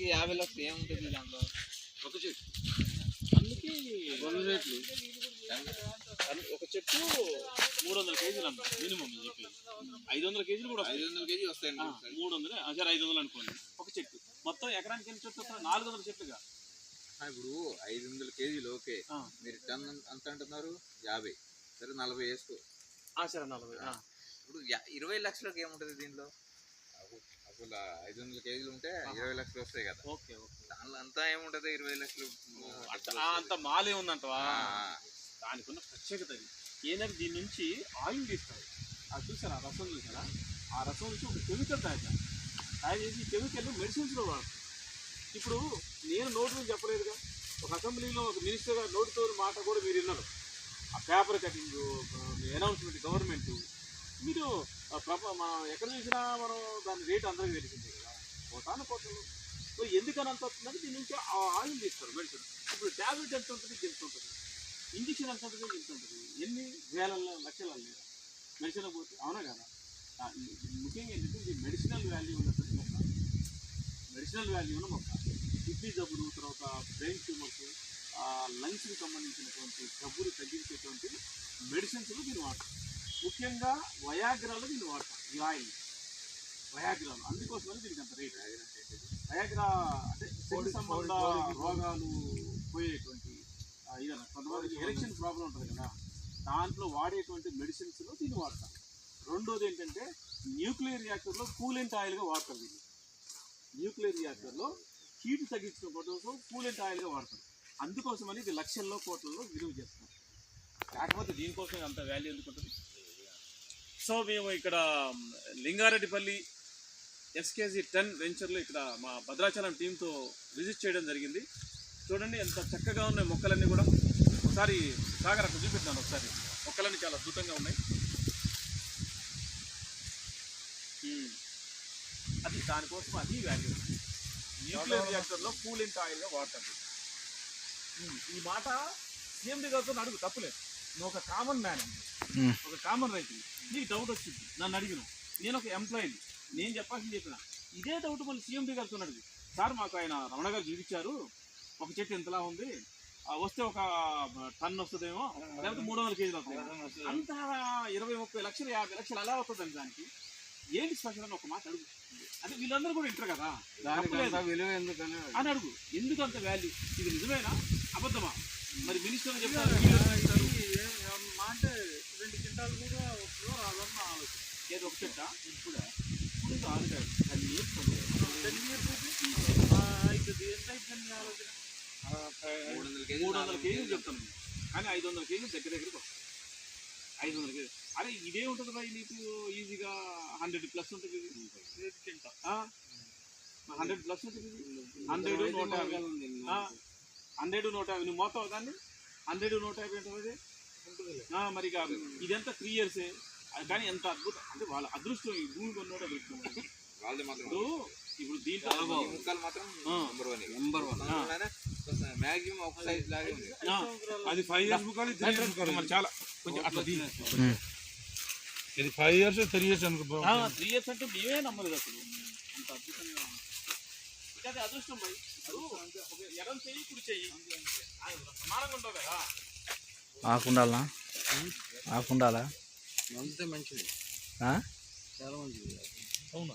చెట్టుకి యాభై లక్షలు ఏముంటుంది దాంట్లో? ఒక చెట్టు. అందుకే చెట్లు అన్ని- ఒక చెట్టు మూడు వందల కేజీలు అమ్మ మినిమం నేను చెప్పేది. ఐదు వందల కేజీలు కూడా ఐదు వందల కేజీ వస్తాయి ఆ, మూడు వందలు సరే ఐదు వందలు అనుకోండి. ఒక చెట్టు. మొత్తం ఎకరానికి ఎన్ని చెట్లు వస్తాయి నాలుగు వందల చెట్లుగా ఇప్పుడు ఐదు వందల కేజీలు ఓకే. మీరు టన్ అంత అంటున్నారు యాభై. సరే నలభై వేసుకో. సరే నలభై. ఇప్పుడు ఇరవై లక్షలకు ఏముంటది దీంట్లో? ఆ ఐదు వందల కేజీలు ఉంటే ఇరవై లక్షలు వస్తాయి కదా. Okay okay. దానిలో అంతా ఏముంటది ఇరవై లక్షలు. అంత మాలే ఉందంటవా? దానికి ఉన్న ప్రత్యేకత అది ఏంటంటే దీని నుంచి ఆయిల్ తీస్తారు. అది చూసారా? ఆ రసం చూసారా? ఆ రసం నుంచి ఒక కెమికల్ తయారు. తయారు చేసి కెమికల్ మెడిసిన్స్లో వాడతారు. ఇప్పుడు నేను నోటు నుంచి చెప్పలేదుగా. ఒక అసెంబ్లీలో ఒక మినిస్టర్ గారు నోటితో మాట కూడా మీరు విన్నారు. ఆ పేపర్ కటింగ్ అనౌన్స్మెంట్ గవర్నమెంట్ మనం ఎక్కడ చూసినా మనం దాని రేట్ అందరికీ తెలిసింది కదా. కోటాను కోటలు సో ఎందుకని అంత వస్తుందంటే దీని నుంచి ఆ ఆయిల్ తీస్తారు మెడిసిన్. ఇప్పుడు ట్యాబ్లెట్ ఎంత ఉంటుంది ఎంత ఉంటుంది? ఇంజక్షన్ ఎంత ఉంటుంది ఎంత ఉంటుంది? ఎన్ని వేల లక్షల లేదా? మెడిసిన్ పోతే అవునా కదా? ఈ- ముఖ్యంగా ఏంటంటే ఇది మెడిసినల్ వాల్యూ ఉన్నటువంటి మొక్క. మెడిసినల్ వాల్యూ ఉన్న మొక్క. కిడ్నీ జబ్బులు తర్వాత బ్రెయిన్ ట్యూమర్స్ లంగ్స్కి సంబంధించినటువంటి జబ్బులు తగ్గించేటువంటి మెడిసిన్స్లో దీన్ని వాడతారు. ముఖ్యంగా వయాగ్రాలో దీన్ని వాడతాం ఈ ఆయిల్. వయాగ్రాలు అందుకోసమని దీనికి అంత రేట్. వయాగ్రా అంటే శరీర సంబంధ రోగాలు పోయేటువంటి ఆ, ఇదన్న కొంతమందికి ఎలక్షన్ ప్రాబ్లం ఉంటుంది కదా. దాంట్లో వాడేటువంటి మెడిసిన్స్లో దీన్ని వాడతారు రెండోది ఏంటంటే న్యూక్లియర్ రియాక్టర్లో కూలెంట్ ఆయిల్గా వాడతారు దీన్ని. న్యూక్లియర్ రియాక్టర్లో హీట్ తగ్గించడం కోసం కూలెంట్ ఆయిల్గా వాడతారు అందుకోసమని ఇది లక్షల్లో కోట్లలో విలువ చేస్తారు. కాకపోతే దీనికోసం అంత వాల్యూ ఎందుకు ఉంటుంది? సో మేము ఇక్కడ లింగారెడ్డిపల్లి ఎస్కేజీ టెన్ వెంచర్లో ఇక్కడ మా భద్రాచలం టీంతో విజిట్ చేయడం జరిగింది. చూడండి ఎంత చక్కగా ఉన్నాయి మొక్కలన్నీ కూడా. ఒకసారి సాగర్ అక్కడ చూపెట్టినాను ఒకసారి. మొక్కలన్నీ చాలా అద్భుతంగా ఉన్నాయి. అది దానికోసం అది వాల్యూ న్యూక్లియర్ రియాక్టర్లో కూలింగ్ ఆయిల్గా వాడతారు. ఈ మాట సీఎండి గారితో అడుగు తప్పులేదు. నువ్వు ఒక కామన్ మ్యాన్ ఒక కామన్ రైతు. నీకు డౌట్ వచ్చింది. నన్ను అడిగిన నేను ఒక ఎంప్లాయీని నేను చెప్పాల్సింది చెప్పిన. ఇదే డౌట్ మళ్ళీ సీఎండి గారితో అడిగి సార్ మాకు ఆయన రమణ గారు చూపించారు ఒక చెట్టు ఎంతలా ఉంది. వస్తే ఒక టన్ వస్తుందేమో. లేకపోతే మూడు వందల కేజీలు వస్తాయి అంత ఇరవై ముప్పై లక్షలు యాభై లక్షలు ఎలా వస్తుందండి దానికి. ఏంటి స్పెషల్ అని ఒక మాట అడుగు. అంటే వీళ్ళందరూ కూడా వింటారు కదా. విలువ ఎందుకని అని అడుగు. ఎందుకు అంత వాల్యూ ఇది నిజమేనా? అబద్ధమా? మరి మినిస్టర్ చెప్తారు మాట రెండు క్వింటాలు కూడా వస్తుందో రాదన్న ఆలోచన ఇప్పుడే ఇప్పుడు నేర్చుకోండి. ఎంత ఆలోచన? మూడు వందల కేజీ మూడు వందల కేజీలు చెప్తాను. కానీ ఐదు వందల కేజీలు దగ్గర దగ్గరికి వస్తాయి. ఐదు వందల కేజీ అరే ఇదే ఉంటుంది భయ్ నీకు ఈజీగా హండ్రెడ్ ప్లస్ ఉంటుంది హండ్రెడ్ ప్లస్ ఉంటుంది హండ్రెడ్ నూట యాభై. హండ్రెడ్ నూట యాభై. నువ్వు మోతావు దాన్ని? హండ్రెడ్ నూట యాభై ఉంటుంది. ఆ, మరి ఇదంతా త్రీ ఇయర్సే కానీ ఎంత అద్భుతం. అంటే వాళ్ళ అదృష్టం ఈ భూమి కొన్నోడు అదృష్టం వాళ్ళది మాత్రం ఇప్పుడు ఇప్పుడు దీంట్లో ముక్కలు మాత్రం. Number one number one maximum ఒక సైజ్ లాగే ఉంది. అది ఫైవ్ ఇయర్స్ త్రీ ఇయర్స్ మరి చాలా. కొంచెం అట్లా. ఇది ఫైవ్ ఇయర్స్ త్రీ ఇయర్స్ అనుకో త్రీ ఇయర్స్ అంటే మేమే నమ్మలేదు అసలు. అంత అద్భుతంగా అది అదృష్టం మరి. ఇప్పుడు ఒక ఎడం చెయ్యి కుడి చెయ్యి. ఆ, సమానంగా ఉండవు కదా. ఆకుండాలనా? ఆకుండాలా? మంచిది ఆ? చాలా మంచిది. అవునా?